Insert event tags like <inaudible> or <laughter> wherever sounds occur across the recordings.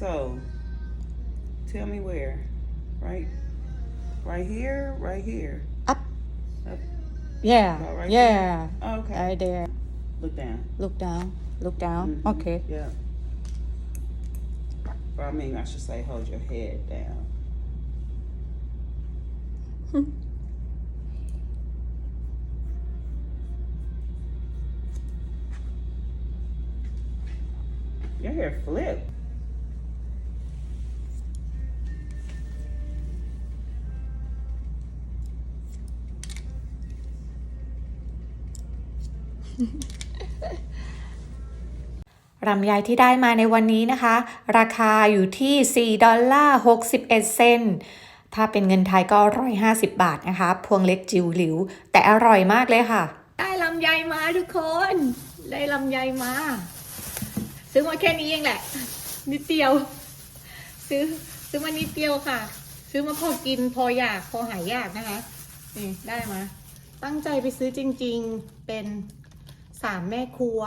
So, tell me where. Right, right here, right here. Up. Up. Yeah. Right yeah. Okay. Right there. Look down. Look down. Look down. Mhm. Okay. Yeah. Or I mean, I should say, hold your head down. <laughs> Your hair flip. ลำไยที่ได้มาในวันนี้นะคะ ราคาอยู่ที่ 4 ดอลลาร์ 61 เซนถ้าเป็นเงินไทยก็ 150 บาทนะคะ พวงเล็กจิ๋วหลิว แต่อร่อยมากเลยค่ะ ได้ลำไยมาทุกคน ได้ลำไยมา ซื้อมาแค่นี้เองแหละ นิดเดียว ซื้อซื้อมานิดเดียวค่ะ ซื้อมาพอกินพออยากพอหายอยากนะคะนี่ได้มา ตั้งใจไปซื้อจริง ๆ เป็น สามแม่ครัว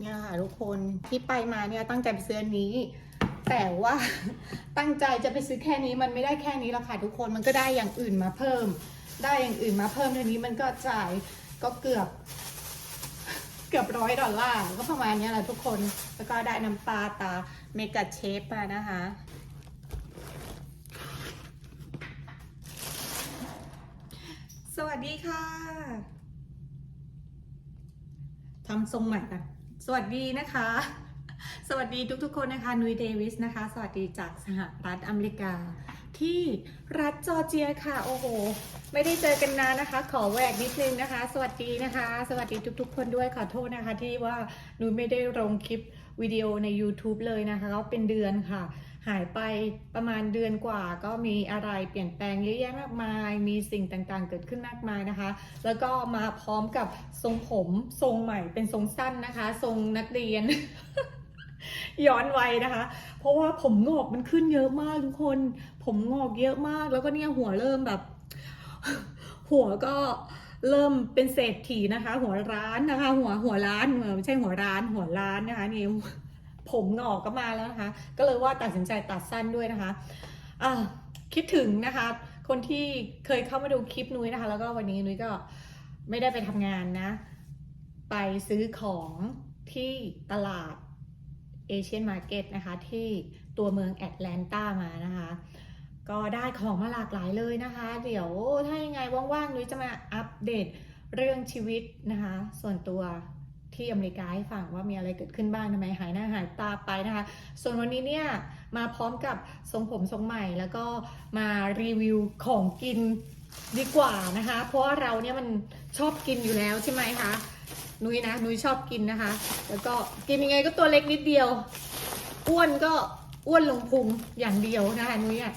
เนี่ยค่ะทุกคนที่ไปมาเนี่ยตั้งใจไปซื้ออันนี้ แต่ว่าตั้งใจจะไปซื้อแค่นี้มันไม่ได้แค่นี้หรอกค่ะทุกคนมันก็ได้อย่างอื่นมาเพิ่ม ได้อย่างอื่นมาเพิ่มทีนี้มันก็จ่ายก็เกือบ เกือบร้อยดอลลาร์ก็ประมาณนี้แหละทุกคนแล้วก็ได้น้ำปลาตาเมกาเชฟมานะคะสวัสดีค่ะ ทำทรงใหม่กัน สวัสดีนะคะ สวัสดีทุกๆ คนนะคะ นุยเดวิสนะคะ สวัสดีจากสหรัฐอเมริกา ที่รัฐจอร์เจียค่ะ โอ้โห ไม่ได้เจอกันนานนะคะ ขอแหวกนิดนึงนะคะ สวัสดีนะคะ สวัสดีทุกๆ คนด้วยขอโทษนะคะ ที่ว่านุยไม่ได้ลงคลิปวิดีโอใน YouTube เลยนะคะก็เป็นเดือนค่ะ หายไปประมาณเดือนกว่า ก็มีอะไรเปลี่ยนแปลงเยอะแยะมากมาย มีสิ่งต่างๆ เกิดขึ้นมากมายนะคะ แล้วก็มาพร้อมกับทรงผมทรงใหม่เป็นทรงสั้นนะคะ ทรงนักเรียน ย้อนวัยนะคะ เพราะว่าผมงอกมันขึ้นเยอะมากทุกคน ผมงอกเยอะมาก แล้วก็เนี่ยหัวเริ่มแบบ หัวก็เริ่มเป็นเศรษฐีนะคะ หัวร้านนะคะ หัวหัวร้านไม่ใช่หัวร้าน หัวร้านนะคะนี่ ผมหงอกก็มาแล้วนะคะ ก็เลยว่าตัดสินใจตัดสั้นด้วยนะคะคิดถึงนะคะ คนที่เคยเข้ามาดูคลิปนุ้ยนะคะ แล้วก็วันนี้นุ้ยก็ไม่ได้ไปทำงานนะ ไปซื้อของที่ตลาดเอเชียนมาร์เก็ตนะคะ ที่ตัวเมืองแอตแลนตามานะคะ ก็ได้ของมาหลากหลายเลยนะคะ เดี๋ยวถ้ายังไงว่างๆนุ้ยจะมาอัปเดตเรื่องชีวิตนะคะ ส่วนตัว ที่อเมริกาให้ฟังว่ามีอะไรเกิดขึ้นบ้างทำไมหายหน้าหายตาไปนะคะ ส่วนวันนี้เนี่ยมาพร้อมกับทรงผมทรงใหม่แล้วก็มารีวิวของกินดีกว่านะคะ เพราะว่าเราเนี่ยมันชอบกินอยู่แล้วใช่ไหมคะนุ้ยนะนุ้ยชอบกินนะคะ แล้วก็กินยังไงก็ตัวเล็กนิดเดียว อ้วนก็อ้วนลงพุงอย่างเดียวนะคะนุ้ยอะ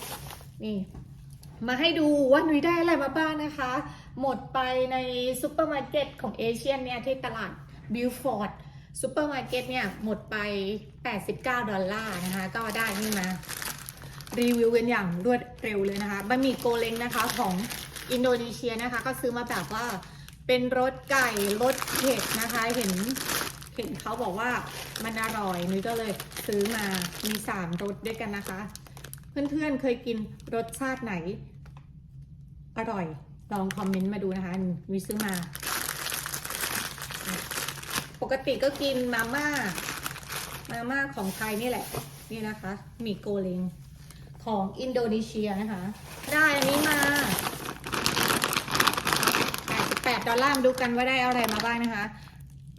นี่มาให้ดูว่านุ้ยได้อะไรมาบ้างนะคะ หมดไปในซูเปอร์มาร์เก็ตของเอเชียนเนี่ยที่ตลาด บิลฟอร์ดซูเปอร์มาร์เก็ตเนี่ย หมดไป 89 ดอลลาร์นะคะ ก็ได้นี่มา รีวิวกันอย่างรวดเร็วเลยนะคะบะหมี่โกเล้งนะคะของอินโดนีเซียนะคะ ก็ซื้อมาแบบว่าเป็นรสไก่รสเผ็ดนะคะ เห็นเห็นเขาบอกว่ามันอร่อยนุ้ยก็เลยซื้อมา มีสามรสด้วยกันนะคะ เพื่อนๆเคยกินรสชาติไหน อร่อย ลองคอมเมนต์มาดูนะคะนุ้ยซื้อมา ปกติก็กินมาม่า มาม่าของไทยนี่แหละ นี่นะคะหมี่โกเลงของอินโดนีเซียนะคะ ได้อันนี้มา88ดอลลาร์ดูกันว่าได้อะไรมาบ้างนะคะ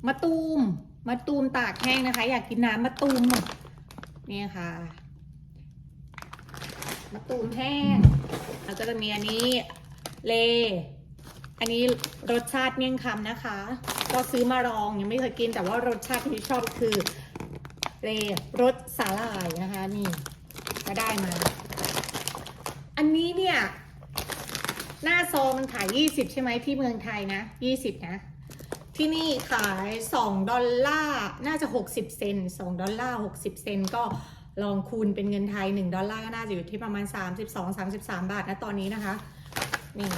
มะตูม มะตูมตากแห้งนะคะ อยากกินน้ำมะตูมนี่ค่ะ มะตูมแห้ง แล้วก็จะมีอันนี้เล อันนี้รสชาติเมี่ยงคำนะคะ ก็ซื้อมาลองยังไม่เคยกินแต่ว่ารสชาติที่ชอบคือเลรสสาหร่ายนะคะนี่ก็ได้มา อันนี้เนี่ย หน้าซองมันขาย 20 ใช่ไหมที่เมืองไทยนะ 20 นะ ที่นี่ขาย 2 ดอลลาร์น่าจะ 60 เซน2ดอลลาร์ 60 เซนก็ลองคูณเป็นเงินไทย 1 ดอลลาร์ก็น่าจะอยู่ที่ประมาณ 32-33 บาทนะตอนนี้นะคะ นี่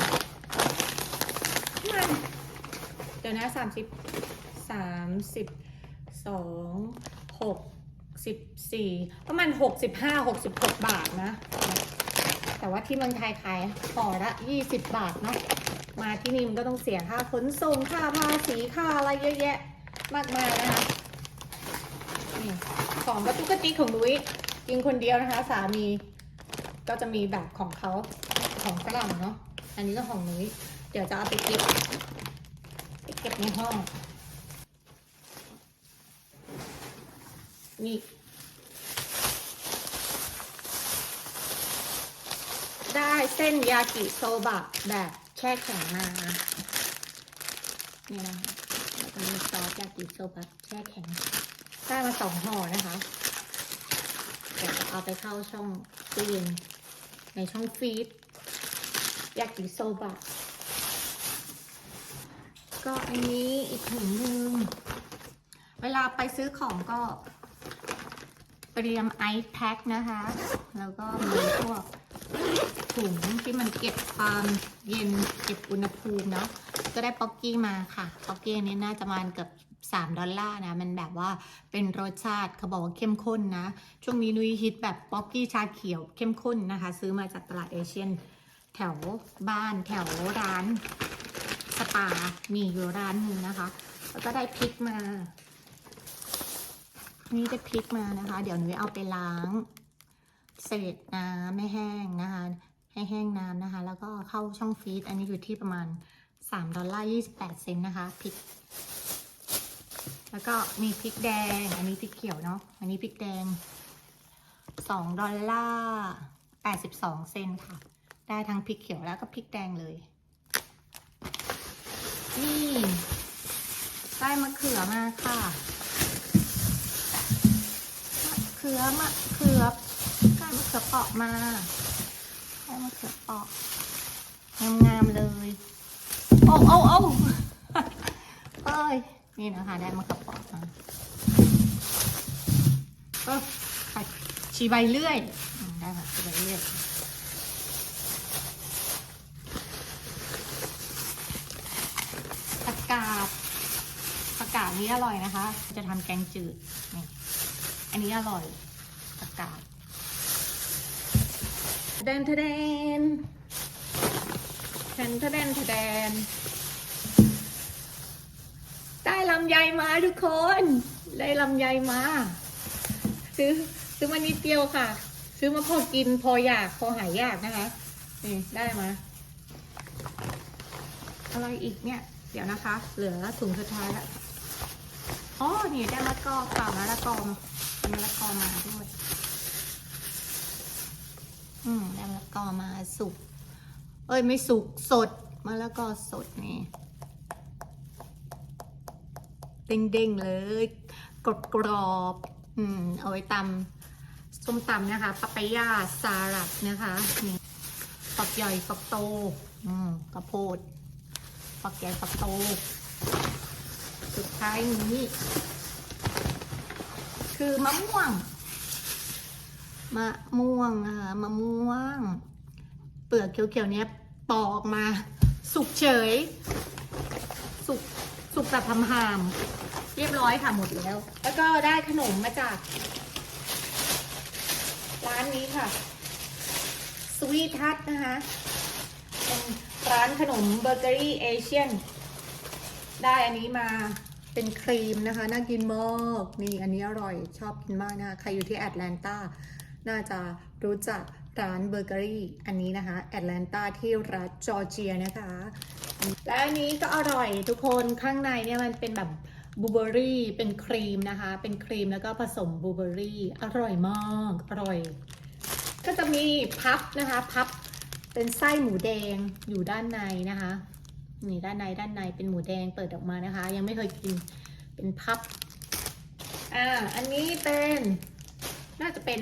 มัน เดี๋ยวนะ30 30 2 6 64ประมาณ65 66บห้าหกสิบหกบาทนะ แต่ว่าที่เมืองไทยขายห่อละ20บบาทเนาะมาที่นี่มันก็ต้องเสียค่าขนส่งค่าภาษีค่าอะไรเยอะแยะมากมายนะคะนี่ของกระตุกกระติกของนุ้ยกินคนเดียวนะคะ สามีก็จะมีแบบของเขาของฝรั่งเนาะอันนี้ก็ของนุ้ยเดี๋ยวจะเอาไปเก็บ ก็บในห้อง นี่ ได้เส้นยากิโซบะแบบแช่แข็งมานี่นะคะแล้วก็มีซอสยากิโซบะแช่แข็งได้มาสองห่อนะคะเดี๋ยวเอาไปเข้าช่องตู้เย็นในช่องฟรีดยากิโซบะ ก็อันนี้อีกถุงหนึ่ง เวลาไปซื้อของก็เตรียมไอซ์แพ็คนะคะ แล้วก็มีพวกถุงที่มันเก็บความเย็นเก็บอุณหภูมิเนาะก็ได้ป๊อกกี้มาค่ะ ป๊อกกี้นี้น่าจะมาเกือบ3 ดอลลาร์นะ มันแบบว่าเป็นรสชาติเขาบอกว่าเข้มข้นนะ ช่วงนี้นุ้ยฮิตแบบป๊อกกี้ชาเขียวเข้มข้นนะคะ ซื้อมาจากตลาดเอเชียน แถวบ้านแถวร้าน สปามีอยู่ร้านหนึ่งนะคะ แล้วก็ได้พริกมา นี่ได้พริกมานะคะ เดี๋ยวหนูเอาไปล้าง เศษน้ำไม่แห้งนะคะ ให้แห้งน้ำนะคะ แล้วก็เข้าช่องฟรีซ อันนี้อยู่ที่ประมาณ3ดอลลาร์28 เซนต์นะคะพริก แล้วก็มีพริกแดง อันนี้พริกเขียวเนาะ อันนี้พริกแดง2ดอลลาร์82 เซนต์ค่ะ ได้ทั้งพริกเขียวแล้วก็พริกแดงเลย นี่ได้มะเขือมาค่ะมะเขือมะเขือได้มะเขือเปาะมาได้มะเขือเปาะงามๆเลยโอ้โอ้โอ้เอ้ยนี่นะคะได้มะเขือเปาะมาเออผักชีใบเลื่อยอืมได้ค่ะชีใบเลื่อย ผักกาดผักกาด นี้อร่อยนะคะ จะทำแกงจืดนี่อันนี้อร่อยผักกาดแดนทะแดนแทนทะแดนทะแดนได้ลำไยมาทุกคน ได้ลำไยมา ซื้อซื้อมานิดเดียวค่ะ ซื้อมาพอกินพออยากพอหายอยากนะคะนี่ได้มาอะไรอีกเนี่ย เดี๋ยวนะคะ เหลือถุงสุดท้ายแล้ว อ๋อนี่ได้มะละกอเปล่ามะละกอมาได้มะละกอมาด้วย อืมได้มะละกอมาสุก เอ้ยไม่สุกสดมะละกอสดนี่เด้งๆเลยกรอบกรอบอืมเอาไว้ตำส้มตำนะคะปาปายาสาลัดนะคะนี่ฝักใหญ่ฝักโต อืมกระโพดฝักใหญ่ฝักโต สุดท้ายนี้ คือมะม่วง มะม่วงนะคะมะม่วง เปลือกเขียวๆเนี้ยปอกออกมา สุกเฉย สุกสุกแบบพำหามๆเรียบร้อยค่ะหมดแล้ว แล้วก็ได้ขนมมาจาก ร้านนี้ค่ะสวีททัชนะคะเป็นร้านขนมเบเกอรี่เอเชียน ได้อันนี้มา เป็นครีมนะคะ น่ากินมากนี่อันนี้อร่อยชอบกินมากนะคะ ใครอยู่ที่แอตแลนตาน่าจะรู้จักร้านเบเกอรี่อันนี้นะคะแอตแลนตาที่รัฐจอร์เจียนะคะ และอันนี้ก็อร่อยทุกคนข้างในเนี่ยมันเป็นแบบบูเบอรี่เป็นครีมนะคะ เป็นครีมแล้วก็ผสมบูเบอรี่อร่อยมากอร่อย ก็จะมีพับนะคะ พับเป็นไส้หมูแดงอยู่ด้านในนะคะ นี่ด้านในด้านในเป็นหมูแดงเปิดออกมานะคะ ยังไม่เคยกินเป็นพับ อ่า อันนี้เป็น น่าจะเป็น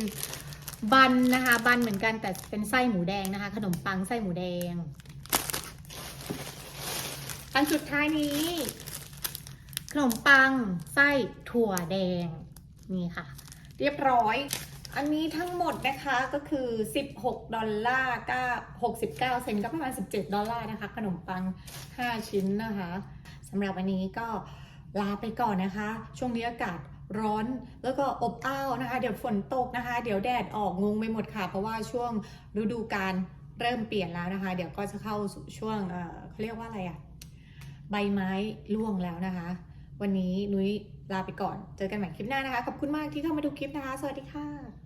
บันนะคะ บันเหมือนกันแต่เป็นไส้หมูแดงนะคะ ขนมปังไส้หมูแดง อันสุดท้ายนี้ ขนมปังไส้ถั่วแดง นี่ค่ะ เรียบร้อย อันนี้ทั้งหมดนะคะก็คือ 16 ดอลลาร์ก็69 เซนก็ประมาณ 17 ดอลลาร์นะคะ ขนมปัง 5 ชิ้นนะคะสำหรับวันนี้ก็ลาไปก่อนนะคะ ช่วงนี้อากาศร้อนแล้วก็อบอ้าวนะคะ เดี๋ยวฝนตกนะคะ เดี๋ยวแดดออกงงไปหมดค่ะ เพราะว่าช่วงฤดูกาลเริ่มเปลี่ยนแล้วนะคะ เดี๋ยวก็จะเข้าสู่ช่วงเออเขาเรียกว่าอะไรอะใบไม้ร่วงแล้วนะคะ วันนี้นุ้ยลาไปก่อน เจอกันใหม่คลิปหน้านะคะ ขอบคุณมากที่เข้ามาดูคลิปนะคะ สวัสดีค่ะ